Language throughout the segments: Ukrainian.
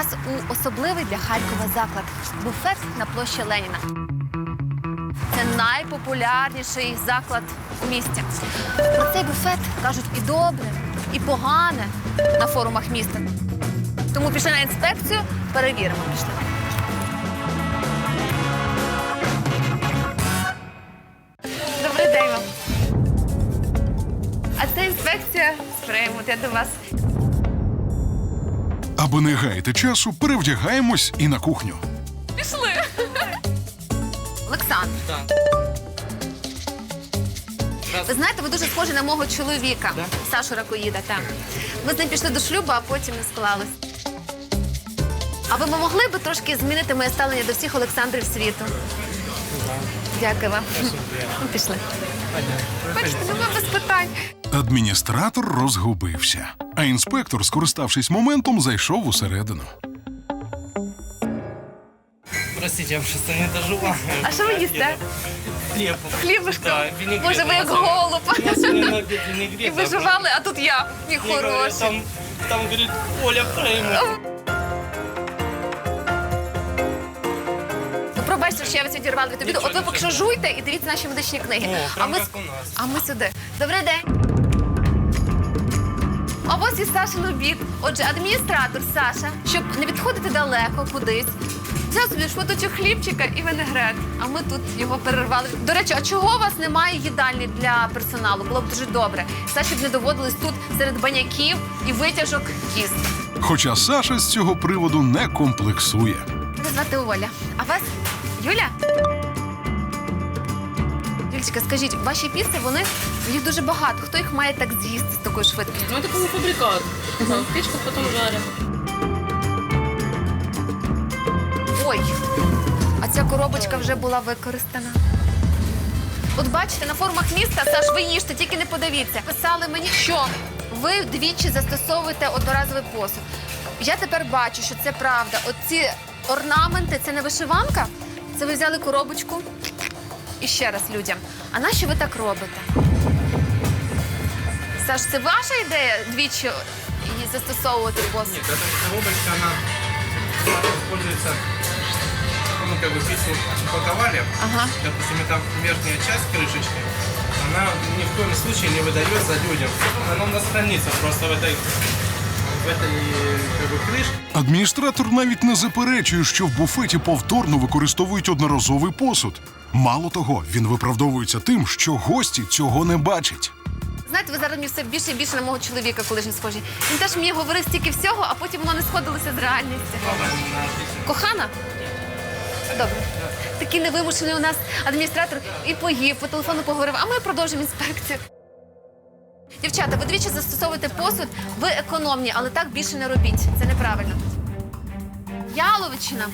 вас у особливий для Харкова заклад буфет на площі Леніна. Це найпопулярніший заклад у місті. Про цей буфет кажуть і добре, і погане на форумах міста. Тому пішли на інспекцію, перевіримо. Пішли. Добрий день вам. А це інспекція з Фреймут. Я до вас. Аби не гаяти часу, перевдягаємось і на кухню. Пішли. Олександр. Так. Ви знаєте, ви дуже схожі на мого чоловіка, Да? Сашу Ракоїда. Так. Ми з ним пішли до шлюбу, а потім не склалось. А ви б могли б трошки змінити моє ставлення до всіх Олександрів світу? Дякую вам. Ну, Пішли. Бачите, ви без питань. Адміністратор розгубився, а інспектор, скориставшись моментом, зайшов усередину. Простите, я просто не дожила. А що ви їсте? Хлеб. Хлібушко. Да, винегрет. Боже, ви як голуб. І виживали, а тут я. І хороший. Там, там говорит, Оля Фреймут. Пробачте, що я вас відірвала від обіду. От ви поки що жуйте і дивіться наші медичні книги. О, а ми, як у нас. а ми сюди. Добрий день. А ось і Сашин обід. Отже, адміністратор Саша, щоб не відходити далеко кудись. Взяв собі шматочок хлібчика і винегрет. А ми тут його перервали. До речі, а чого у вас немає їдальні для персоналу? Було б дуже добре. Саші б не доводилось тут серед баняків і витяжок їсти. Хоча Саша з цього приводу не комплексує. Мене звати Оля. А вас Юля? Юлічка, скажіть, ваші піци, вони їх дуже багато. Хто їх має так з'їсти з такою швидкістю? Ну, это полуфабрикат. В печках потом жарим. Ой, а ця коробочка вже була використана. От бачите, на форумах міста, Саш, ви їжте, тільки не подивіться. Писали мені, що ви вдвічі застосовуєте одноразовий посуд. Я тепер бачу, що це правда. Оці орнаменти це не вишиванка. Це ви взяли коробочку і ще раз людям. А нащо ви так робите? Саш, це ваша ідея двічі її застосовувати посуд? Нет, эта коробочка, она используется, ну, как бы пиццу упаковали. Ага. Допустим, там верхняя часть крышечки, она ни в коем случае не выдается людям. Она у нас хранится просто в этой, в этой как бы, крышке. Адміністратор навіть не заперечує, що в буфеті повторно використовують одноразовий посуд. Мало того, він виправдовується тим, що гості цього не бачать. Знаєте, ви зараз мені все більше і більше на мого чоловіка колишній схожі. Він теж мені говорив стільки всього, а потім воно не сходилося з реальністю. Кохана? Добре. Такий невимушений у нас адміністратор і поїв, по телефону поговорив, а ми продовжимо інспекцію. Дівчата, ви двічі застосовуєте посуд, ви економні, але так більше не робіть. Це неправильно. Яловичина,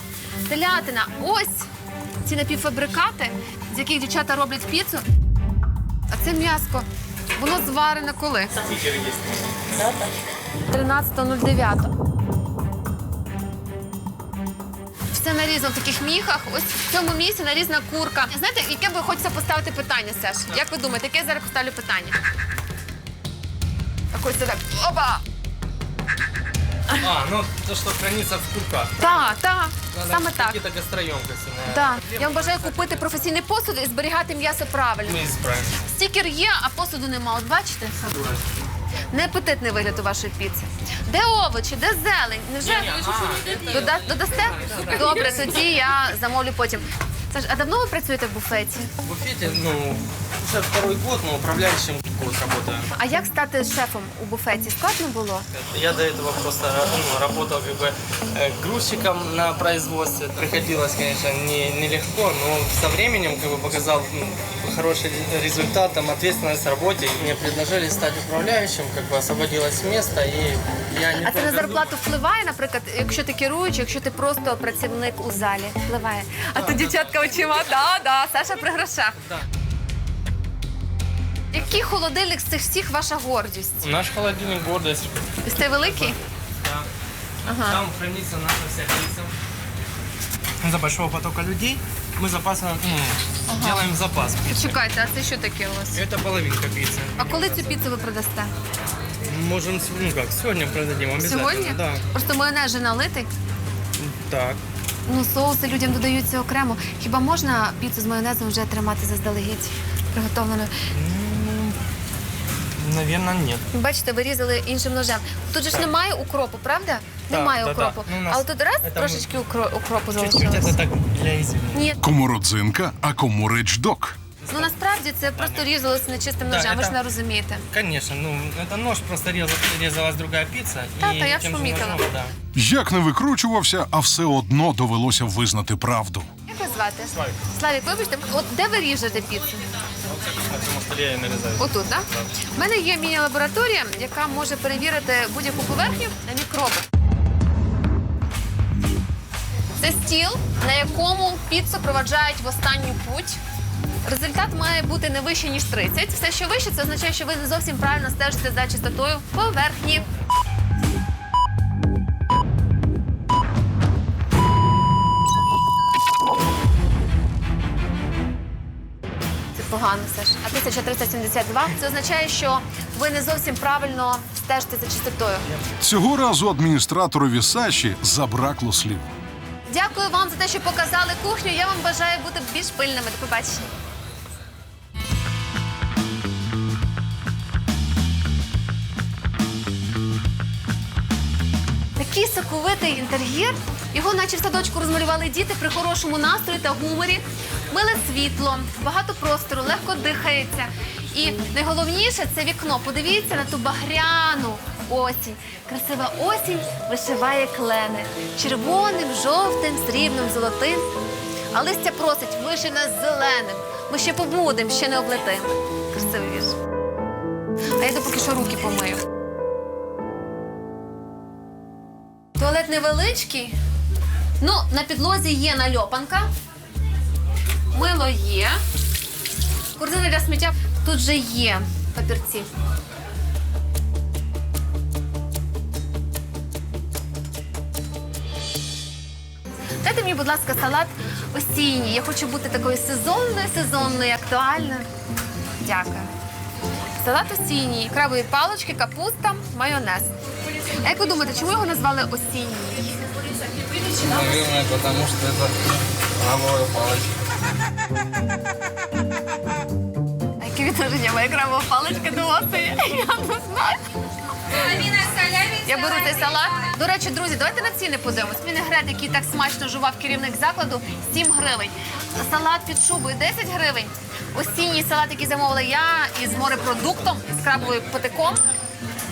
телятина, ось ці напівфабрикати, з яких дівчата роблять піцу. А це м'яско. Воно зварене коли? Стикер есть. 13.09. Все нарізано в таких міхах. Ось в цьому місці нарізана курка. Знаєте, яке би хочеться поставити питання, Саш? Як ви думаєте, яке я зараз поставлю питання? Так ось це так. Опа! А, ну то, что хранится в курках. Так, так, Надо саме так. Какие-то гастроемкости, наверное. Так. Я вам бажаю купити професійний посуд і зберігати м'ясо правильно. Мы избираем. Стікер є, а посуду нема. От бачите? Неапетитний вигляд у вашої піци. Де овочі, де зелень? Невже Дода- додасте? Добре, тоді я замовлю потім. Саш, а давно ви працюєте в буфеті? В буфете, ну, уже второй год, но управляющим год работаю. А як стати шефом у буфеті? Складно було? Я до этого просто ну, работал как бы э, грузчиком на производстве. Приходилось, конечно, не, нелегко, но со временем как бы показал ну, хороший результат, там, ответственность в работе. Мне предложили стать управляющим, как бы освободилось место, и я не А це на только зарплату впливає, наприклад, якщо ти керуючий, якщо ти просто працівник у залі? Впливає. А то дівчатка очима, да, да, Саша при грошах. Да. Який холодильник з цих всіх ваша гордість? Наш холодильник гордость. Ось цей великий? Да. Ага. Там хранится наша вся пицца. Из-за большого потока людей мы запасом, ну, делаем запас. Чекайте, а це що таке у вас? Это половинка пиццы. А коли цю піцу ви продасте? Можем, ну как, сегодня продадим обязательно. Сьогодні? Да. Просто майонез же налитий. Так. Ну, соуси людям додаються окремо. Хіба можна піцу з майонезом вже тримати заздалегідь приготовленою? Наверное, нет. Бачите, ви різали іншим ножем. Тут же ж немає укропу, правда? Так, немає да, укропу. да. Ну, у нас Але тут раз це трошечки укро- укропу Чуть-чуть залишилось. это так для извини. Ні, Кому родзинка, а кому речдок. ну насправді це просто різалося нечистим Да, ножем, ви ж это- не розумієте. Конечно, ну это нож просто резал, резалась другая пицца. Да, и да, я тем же помітила. ножом, да. Як не викручувався, а все одно довелося визнати правду. Як вас звати? Славік. Славік, вибачте, от де ви ріжете піцу? На цьому столі я і нарізаю. Отут, так? У мене є міні-лабораторія, яка може перевірити будь-яку поверхню на мікроби. Це стіл, на якому піцу проваджають в останню путь. Результат має бути не вище, ніж 30. Все, що вище, це означає, що ви не зовсім правильно стежите за чистотою поверхні. Погано, Саш. А 1372 це означає, що ви не зовсім правильно стежите за чистотою. Цього разу адміністраторові Саші забракло слів. Дякую вам за те, що показали кухню. Я вам бажаю бути більш пильними. До побачення. Соковитий інтер'єр. Його наче в садочку розмалювали діти при хорошому настрої та гуморі. Миле світло, багато простору, легко дихається. І найголовніше це вікно. Подивіться на ту багряну осінь. Красива осінь вишиває клени червоним, жовтим, срібним, золотим. А листя просить, виши нас зеленим. Ми ще побудем, ще не облетим. Красивий вірш. А я йду поки що руки помию. Туалет невеличкий. Ну, на підлозі є нальопанка. Мило є. Корзина для сміття тут же є папірці. Дайте мені, будь ласка, салат осінній. Я хочу бути такою сезонною, сезонною, актуальною. Дякую. Салат осінній, крабові палички, капуста, майонез. А як ви думаєте, чому його назвали осінній? Наверное, потому что это крабовая палочка. А яке відношення моя крабова паличка до осені? Я не знаю. Я беру цей салат. До речі, друзі, давайте на ціни подивимось. Вінегрет, який так смачно жував керівник закладу, 7 гривень. Салат під шубою 10 гривень. Осінній салат, який замовила я із морепродуктом, з крабовою потиком,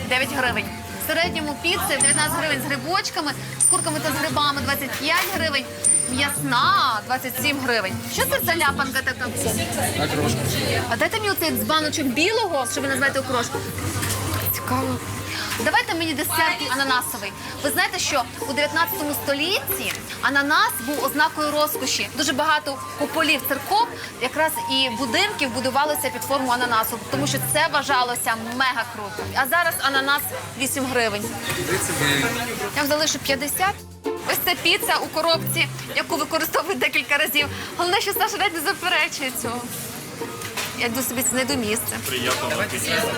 9 гривень. В середньому піци 19 гривень з грибочками, з курками та з грибами 25 гривень. М'ясна 27 гривень. Що це за ляпанка така? Окрошка. А дайте мені оцей баночок білого, що ви називаєте окрошку. Цікаво. Давайте мені десерт ананасовий. Ви знаєте, що у 19 столітті ананас був ознакою розкоші. Дуже багато куполів церков, якраз і будинків будувалося під форму ананасу, тому що це вважалося мега круто. А зараз ананас 8 гривень. 39. Я залишу 50. Ось це піца у коробці, яку використовують декілька разів. Головне, що Саша навіть не заперечує цього. Я йду собі знайду місце. Приємно.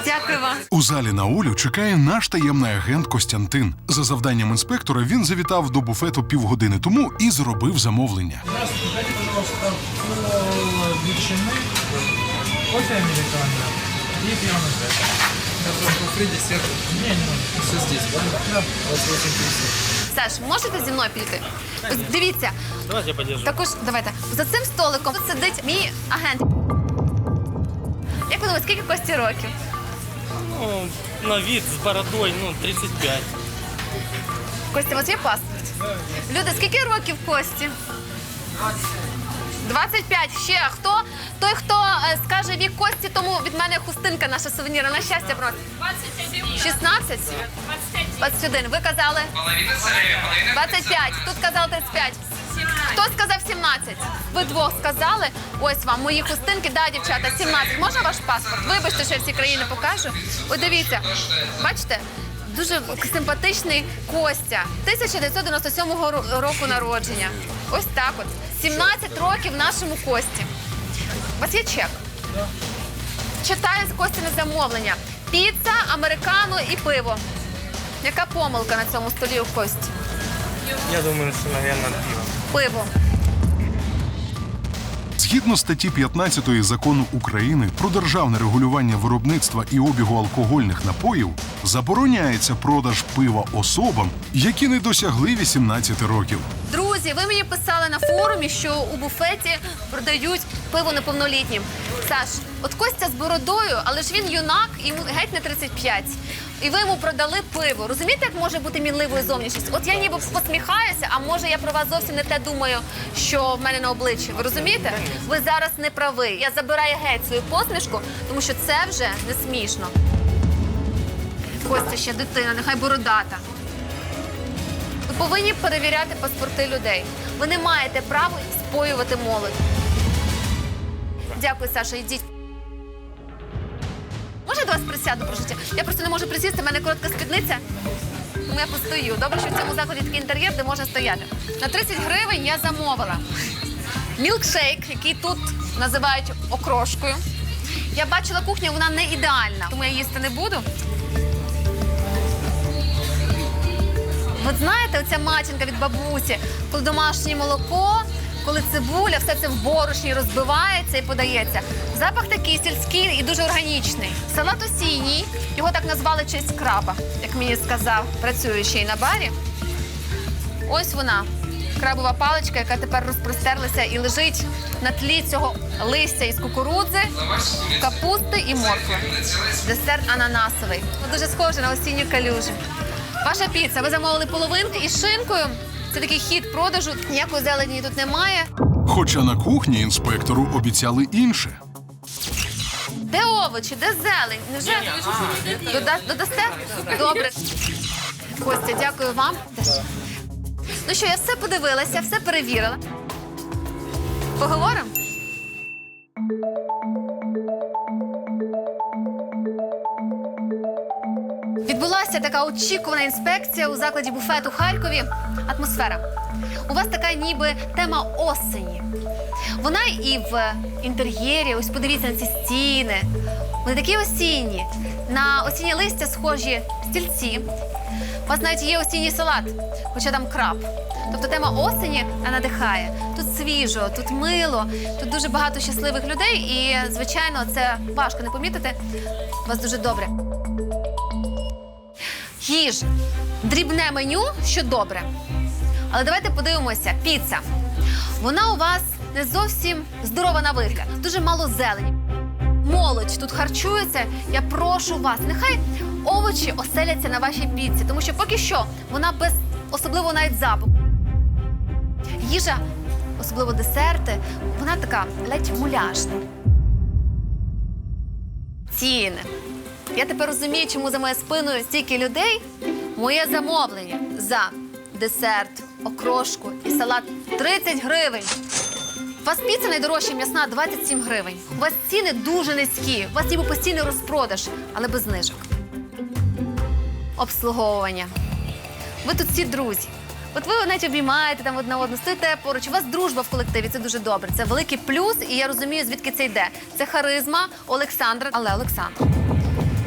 Дякую вам. У залі на Олю чекає наш таємний агент Костянтин. За завданням інспектора він завітав до буфету півгодини тому і зробив замовлення. Дайте, пожалуйста, пол ветчины, кофе американо и пьяный Фри десерт. Не, не надо. Все здесь, да? Да. 28 Саш, можете зі мною піти? Ось дивіться, Давайте я подержу. також давайте. За цим столиком сидить мій агент. Як ви думаєте, скільки Кості років? Ну, на вид с бородой, ну, 35. Костя, у вас є паспорт? Люди, скільки років Кості? 25. Ще хто? Той, хто е, скаже вік Кості, тому від мене хустинка наша сувенірна. На щастя, просто. 16? 21. Ви казали? 25. Тут казали 35. Хто сказав 17? Ви двох сказали. Ось вам мої хустинки. Да, дівчата, 17. Можна ваш паспорт? Вибачте, що я всі країни покажу. Ось дивіться, бачите? Дуже симпатичний Костя. 1997 року народження. Ось так от. 17 років нашому Кості. У вас є чек? Читаю з Костіне замовлення. Піца, американо і пиво. Яка помилка на цьому столі у Кості? Я думаю, что, наверное, пиво. Пиво. Згідно статті 15 закону України про державне регулювання виробництва і обігу алкогольних напоїв забороняється продаж пива особам, які не досягли 18 років. Друзі, ви мені писали на форумі, що у буфеті продають пиво неповнолітнім. Саш, от Костя з бородою, але ж він юнак, йому геть не 35. І ви йому продали пиво. Розумієте, як може бути мінливою зовнішність? От я ніби посміхаюся, а може я про вас зовсім не те думаю, що в мене на обличчі. Ви розумієте? Ви зараз не праві. Я забираю геть свою посмішку, тому що це вже не смішно. Костя ще дитина, нехай бородата. Ви повинні перевіряти паспорти людей. Ви не маєте права споювати молодь. Дякую, Саша. Йдіть. Може, я до вас присяду про життя? Я просто не можу присісти, в мене коротка спідниця. Тому я постою. Добре, що в цьому закладі такий інтер'єр, де можна стояти. На 30 гривень я замовила мілкшейк, який тут називають окрошкою. Я бачила кухню, вона не ідеальна, тому я їсти не буду. От знаєте, оця матінка від бабусі, коли домашнє молоко, коли цибуля, все це в борошні розбивається і подається. Запах такий сільський і дуже органічний. Салат осінній, його так назвали честь краба, як мені сказав працюючий на барі. Ось вона, крабова паличка, яка тепер розпростерлася і лежить на тлі цього листя із кукурудзи, капусти і моркви. Десерт ананасовий. Дуже схоже на осінню калюжу. Ваша піца. Ви замовили половинки із шинкою. Це такий хід продажу. Ніякої зелені тут немає. Хоча на кухні інспектору обіцяли інше. Де овочі, де зелень? Невже Дода- додасте? Добре. Костя, дякую вам. Ну що, я все подивилася, все перевірила. Поговоримо? Відбулася така очікувана інспекція у закладі буфету Харкові. Атмосфера. У вас така ніби тема осені. Вона і в інтер'єрі, ось подивіться на ці стіни. Вони такі осінні. На осіннє листя схожі стільці. У вас навіть є осінній салат, хоча там краб. Тобто тема осені надихає. Тут свіжо, тут мило, тут дуже багато щасливих людей, і, звичайно, це важко не помітити. У вас дуже добре. Їжа. Дрібне меню, що добре. Але давайте подивимося: піца. Вона у вас не зовсім здорова на вигляд. Дуже мало зелені. Молодь тут харчується. Я прошу вас, нехай овочі оселяться на вашій піці, тому що поки що вона без особливо навіть запаху. Їжа, особливо десерти, вона така ледь муляжна. Ціни. Я тепер розумію, чому за моєю спиною стільки людей. Моє замовлення за десерт, окрошку і салат 30 гривень. У вас піца найдорожча м'ясна 27 гривень. У вас ціни дуже низькі. У вас ніби постійний розпродаж, але без знижок. Обслуговування. Ви тут всі друзі. От ви навіть обіймаєте там одна одну, стоїте поруч. У вас дружба в колективі, це дуже добре. Це великий плюс, і я розумію, звідки це йде. Це харизма Олександра, але Олександр.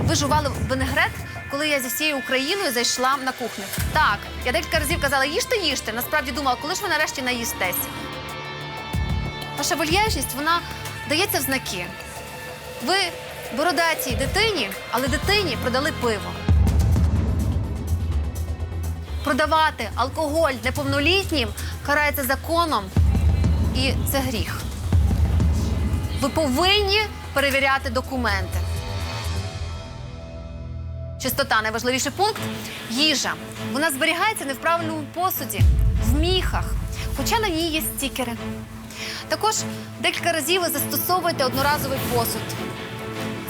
Ви жували винегрет, коли я зі всією Україною зайшла на кухню. Так, я декілька разів казала, їжте, їжте. Насправді думала, коли ж ви нарешті наїстеся. Ваша вольєжність, вона дається в знаки. Ви бородатій дитині, але дитині продали пиво. Продавати алкоголь неповнолітнім карається законом, і це гріх. Ви повинні перевіряти документи. Чистота найважливіший пункт. Їжа. Вона зберігається не в правильному посуді, в міхах, хоча на ній є стікери. Також декілька разів ви застосовуєте одноразовий посуд.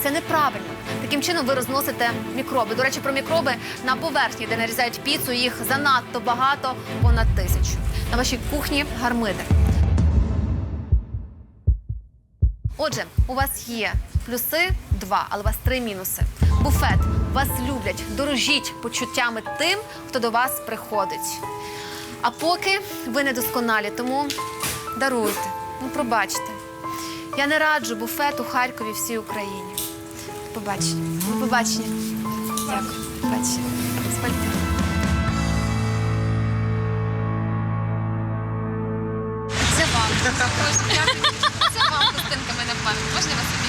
Це неправильно. Таким чином ви розносите мікроби. До речі, про мікроби на поверхні, де нарізають піцу, їх занадто багато, понад тисячу. На вашій кухні гармиди. Отже, у вас є плюси два, але у вас три мінуси. Буфет вас люблять, дорожіть почуттями тим, хто до вас приходить. А поки ви недосконалі, тому даруйте, ну пробачте. Я не раджу буфету Харкові всій Україні. Побачення. До побачення. Дякую. Побачення. Спальте. Це вам. Це вам, Костинка, мене пам'ять. Можна вас собі?